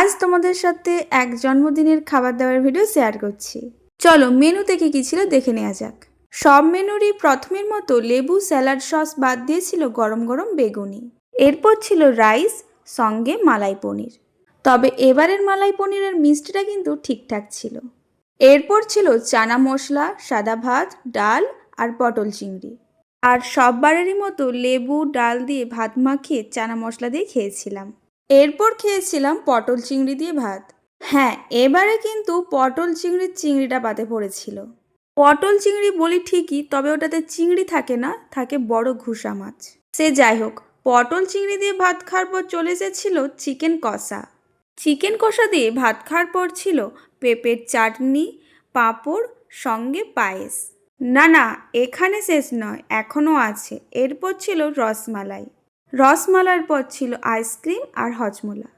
আজ তোমাদের সাথে এক জন্মদিনের খাবার দাবার ভিডিও শেয়ার করছি। চলো মেনুতে কি কি ছিল দেখে নেওয়া যাক। সব মেনুরই প্রথমের মতো লেবু, স্যালাড সস বাদ দিয়েছিল গরম গরম বেগুনি। এরপর ছিল রাইস, সঙ্গে মালাই পনির। তবে এবারের মালাই পনিরের মিষ্টিটা কিন্তু ঠিকঠাক ছিল। এরপর ছিল চানা মশলা, সাদা ভাত, ডাল আর পটল চিংড়ি। আর সববারেরই মতো লেবু, ডাল দিয়ে ভাত মাখিয়ে চানা মশলা দিয়ে খেয়েছিলাম। এরপর খেয়েছিলাম পটল চিংড়ি দিয়ে ভাত। হ্যাঁ এবারে কিন্তু পটল চিংড়ির চিংড়িটা পাতে পড়েছিল। পটল চিংড়ি বলি ঠিকই, তবে ওটাতে চিংড়ি থাকে না, থাকে বড় ঘুষা মাছ। সে যাই হোক, পটল চিংড়ি দিয়ে ভাত খাওয়ার পর চলে এসেছিল চিকেন কষা। চিকেন কষা দিয়ে ভাত খাওয়ার পর ছিল পেঁপের চাটনি, পাঁপড়, সঙ্গে পায়েস। না না, এখানে শেষ নয়, এখনও আছে। এরপর ছিল রসমালাই। রসমালার পর ছিল আইসক্রিম আর হজমোলা।